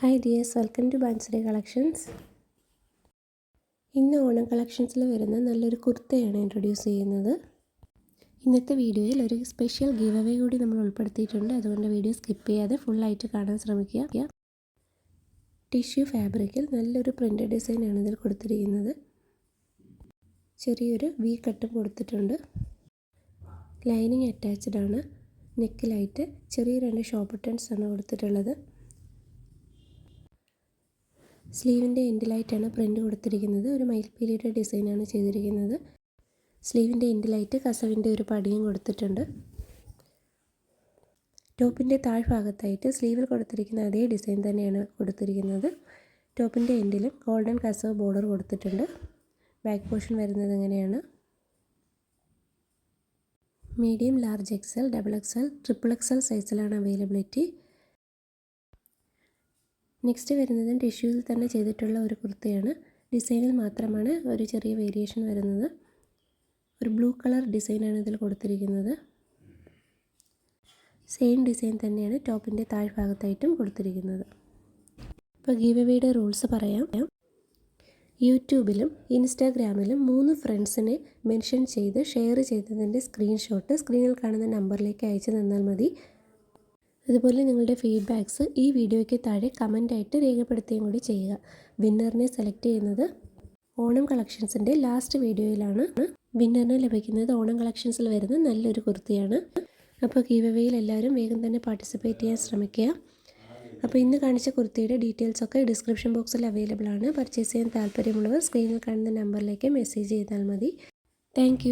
Hi dears welcome to Bansari collections ഇന്ന് ഓണം കളക്ഷൻസിൽ വരുന്ന നല്ലൊരു കുർത്തയാണ് ഇൻട്രൊഡ്യൂസ് ചെയ്യുന്നത്. ഇന്നത്തെ വീഡിയോയിൽ ഒരു സ്പെഷ്യൽ ഗീവ് അവേ കൂടി നമ്മൾ ഉൾപ്പെടുത്തിയിട്ടുണ്ട്. അതുകൊണ്ട് വീഡിയോ സ്കിപ്പ് ചെയ്യാതെ ഫുള്ളായിട്ട് കാണാൻ ശ്രമിക്കുക. ടിഷ്യൂ ഫാബ്രിക്കിൽ നല്ലൊരു പ്രിന്റ് ഡിസൈനാണ് ഇതിൽ കൊടുത്തിരിക്കുന്നത്. ചെറിയൊരു വി കട്ടും കൊടുത്തിട്ടുണ്ട്. ലൈനിങ് അറ്റാച്ച്ഡ് ആണ്. നെക്കിലായിട്ട് ചെറിയ രണ്ട് ഷോപ്പ് ടെൻസ് ആണ് കൊടുത്തിട്ടുള്ളത്. സ്ലീവിന്റെ എൻഡിലായിട്ടാണ് പ്രിന്റ് കൊടുത്തിരിക്കുന്നത്. ഒരു മയിൽപ്പീലിയുടെ ഡിസൈനാണ് ചെയ്തിരിക്കുന്നത്. സ്ലീവിന്റെ എൻഡിലായിട്ട് കസവിന്റെ ഒരു പടിയും കൊടുത്തിട്ടുണ്ട്. ടോപ്പിന്റെ താഴ്ഭാഗത്തായിട്ട് സ്ലീവിൽ കൊടുത്തിരിക്കുന്ന അതേ ഡിസൈൻ തന്നെയാണ് കൊടുത്തിരിക്കുന്നത്. ടോപ്പിന്റെ എൻഡിലും ഗോൾഡൻ കസവ് ബോർഡർ കൊടുത്തിട്ടുണ്ട്. ബാക്ക് പോർഷൻ വരുന്നത് എങ്ങനെയാണ് medium large XL double XL triple XL സൈസിലാണ് അവൈലബിലിറ്റി. നെക്സ്റ്റ് വരുന്നത് ടിഷ്യൂവിൽ തന്നെ ചെയ്തിട്ടുള്ള ഒരു കുർത്തയാണ്. ഡിസൈനിൽ മാത്രമാണ് ഒരു ചെറിയ വേരിയേഷൻ വരുന്നത്. ഒരു ബ്ലൂ കളർ ഡിസൈനാണ് ഇതിൽ കൊടുത്തിരിക്കുന്നത്. സെയിം ഡിസൈൻ തന്നെയാണ് ടോപ്പിന്റെ താഴ്ഭാഗത്തായിട്ടും കൊടുത്തിരിക്കുന്നത്. ഇപ്പോൾ ഗീവ് റൂൾസ് പറയാം. യൂട്യൂബിലും ഇൻസ്റ്റാഗ്രാമിലും മൂന്ന് ഫ്രണ്ട്സിനെ മെൻഷൻ ചെയ്ത് ഷെയർ ചെയ്തതിന്റെ സ്ക്രീൻഷോട്ട് സ്ക്രീനിൽ കാണുന്ന നമ്പറിലേക്ക് അയച്ചു തന്നാൽ മതി. അതുപോലെ നിങ്ങളുടെ ഫീഡ്ബാക്ക്സ് ഈ വീഡിയോയ്ക്ക് താഴെ കമന്റായിട്ട് രേഖപ്പെടുത്തുകയും കൂടി ചെയ്യുക. വിന്നറിനെ സെലക്ട് ചെയ്യുന്നത് ഓണം കളക്ഷൻസിന്റെ ലാസ്റ്റ് വീഡിയോയിലാണ്. വിന്നറിന് ലഭിക്കുന്നത് ഓണം കളക്ഷൻസിൽ വരുന്ന നല്ലൊരു കുർത്തിയാണ്. അപ്പോൾ ഗീവവേയിൽ എല്ലാവരും വേഗം തന്നെ പാർട്ടിസിപ്പേറ്റ് ചെയ്യാൻ ശ്രമിക്കുക. അപ്പോൾ ഇന്ന് കാണിച്ച കുർത്തിയുടെ ഡീറ്റെയിൽസ് ഒക്കെ ഡിസ്ക്രിപ്ഷൻ ബോക്സിൽ അവൈലബിൾ ആണ്. പർച്ചേസ് ചെയ്യാൻ താല്പര്യമുള്ളവർ സ്ക്രീനിൽ കാണുന്ന നമ്പറിലേക്ക് മെസ്സേജ് ചെയ്താൽ മതി. താങ്ക്